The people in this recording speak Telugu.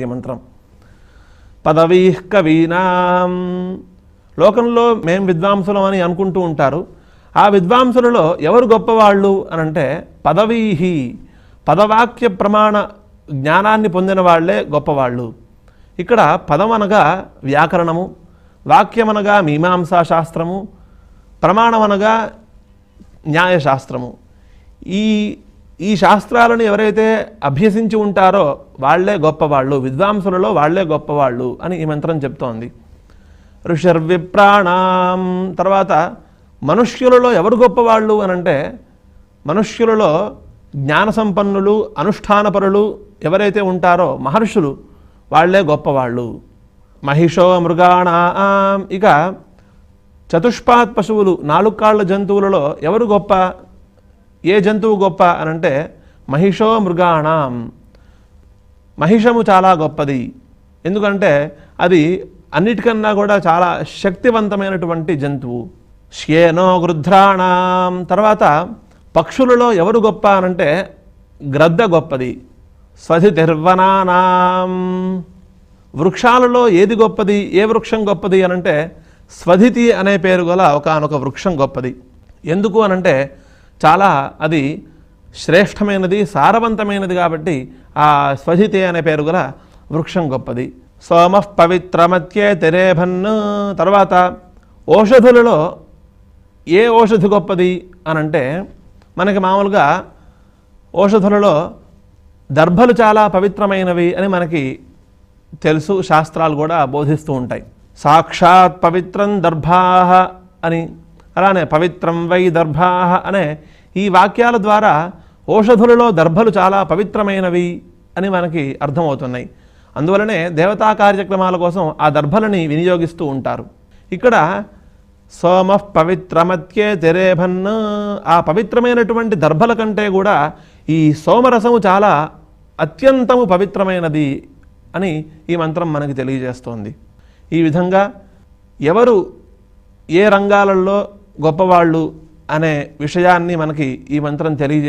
ఈ మంత్రం. పదవీ కవీనాం. లోకంలో మేం విద్వాంసులం అని అనుకుంటూ ఉంటారు. ఆ విద్వాంసులలో ఎవరు గొప్పవాళ్ళు అని అంటే పదవీహి పదవాక్య ప్రమాణ జ్ఞానాన్ని పొందిన వాళ్ళే గొప్పవాళ్ళు. ఇక్కడ పదం అనగా వ్యాకరణము వాక్యమనగా మీమాంసా శాస్త్రము ప్రమాణమనగా న్యాయశాస్త్రము. ఈ ఈ శాస్త్రాలను ఎవరైతే అభ్యసించి ఉంటారో వాళ్ళే గొప్పవాళ్ళు విద్వాంసులలో వాళ్ళే గొప్పవాళ్ళు అని ఈ మంత్రం చెప్తోంది. ఋషర్విప్రాణం. తర్వాత మనుష్యులలో ఎవరు గొప్పవాళ్ళు అని అంటే మనుష్యులలో జ్ఞాన సంపన్నులు అనుష్ఠానపరులు ఎవరైతే ఉంటారో మహర్షులు వాళ్ళే గొప్పవాళ్ళు. మహిషో మృగాణాం. ఇక చతుష్పాత్ పశువులు నాలుగు కాళ్ళ జంతువులలో ఎవరు గొప్ప? ఏ జంతువు గొప్ప అనంటే మహిషో మృగాణం. మహిషము చాలా గొప్పది. ఎందుకంటే అది అన్నిటికన్నా కూడా చాలా శక్తివంతమైనటువంటి జంతువు. శ్యేనో గృధ్రాణం తర్వాత పక్షులలో ఎవరు గొప్ప అనంటే గ్రద్ద గొప్పది. స్వధితిర్వనానాం. వృక్షాలలో ఏది గొప్పది? ఏ వృక్షం గొప్పది అనంటే స్వధితి అనే పేరు గల ఒకనొక వృక్షం గొప్పది. ఎందుకు అనంటే చాలా అది శ్రేష్టమైనది సారవంతమైనది కాబట్టి ఆ స్వధితి అనే పేరు గల వృక్షం గొప్పది. సోమ పవిత్రమత్యే తెరేభన్ తర్వాత ఔషధులలో ఏ ఔషధి గొప్పది అనంటే మనకి మామూలుగా ఔషధులలో దర్భలు చాలా పవిత్రమైనవి అని మనకి తెలుసు శాస్త్రాలు కూడా బోధిస్తూ ఉంటాయి. సాక్షాత్ పవిత్రం దర్భాహ అని అలానే పవిత్రం వై దర్భాహ అనే ఈ వాక్యాల ద్వారా ఓషధులలో దర్భలు చాలా పవిత్రమైనవి అని మనకి అర్థమవుతున్నాయి. అందువలనే దేవతా కార్యక్రమాల కోసం ఆ దర్భలని వినియోగిస్తూ ఉంటారు. ఇక్కడ సోమ పవిత్రమత్యే తెరేభన్ ఆ పవిత్రమైనటువంటి దర్భల కంటే కూడా ఈ సోమరసము చాలా అత్యంతము పవిత్రమైనది అని ఈ మంత్రం మనకి తెలియజేస్తోంది. ఈ విధంగా ఎవరు ఏ రంగాలలో గొప్పవాళ్ళు అనే విషయాన్ని మనకి ఈ మంత్రం తెలియజే